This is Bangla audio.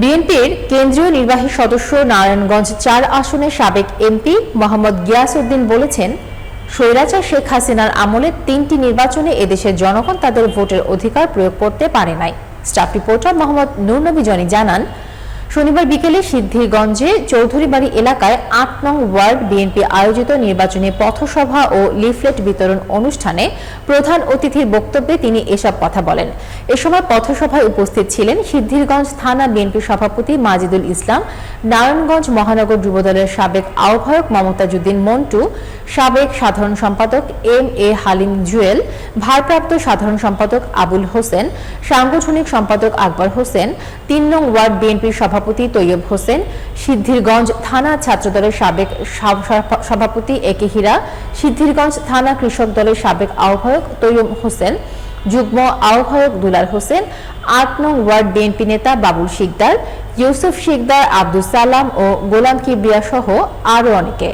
বিএনপির কেন্দ্রীয় নির্বাহী সদস্য নারায়ণগঞ্জ চার আসনের সাবেক এমপি মোহাম্মদ গিয়াসউদ্দিন বলেছেন, স্বৈরাচার শেখ হাসিনার আমলে তিনটি নির্বাচনে এদেশের জনগণ তাদের ভোটের অধিকার প্রয়োগ করতে পারে নাই। স্টাফ রিপোর্টার মোহাম্মদ নুরনবী জনি জানান শনিবার বিকেলে সিদ্ধিরগঞ্জে চৌধুরীবাড়ি এলাকায় আট নং ওয়ার্ড বিএনপি আয়োজিত নির্বাচনী পথসভা ও লিফলেট বিতরণ অনুষ্ঠানে প্রধান অতিথির বক্তব্যে তিনি এসব কথা বলেন। এ সময় পথসভায় উপস্থিত ছিলেন সিদ্ধিরগঞ্জ থানা বিএনপি সভাপতি মাজিদুল ইসলাম, নারায়ণগঞ্জ মহানগর যুবদলের সাবেক আহ্বায়ক মমতাজুদ্দিন মন্টু, সাবেক সাধারণ সম্পাদক এম এ হালিম জুয়েল, ভারপ্রাপ্ত সাধারণ সম্পাদক আবুল হোসেন, সাংগঠনিক সম্পাদক আকবর হোসেন, তিন নং ওয়ার্ড বিএনপির সভাপতি তৈয়ব হোসেন, সিদ্ধিরগঞ্জ থানা ছাত্রদলের সাবেক সভাপতি সভাপতি একে হীরা, সিদ্ধিরগঞ্জ থানা কৃষক দলের সাবেক আহ্বায়ক তৈয়ব হোসেন, যুগ্ম আহ্বায়ক দুলাল হোসেন, আট নং ওয়ার্ড বিএনপি নেতা বাবুল শিকদার, ইউসুফ শিকদার আব্দুল সালাম ও গোলাম কিবরিয়া সহ আরও অনেকে।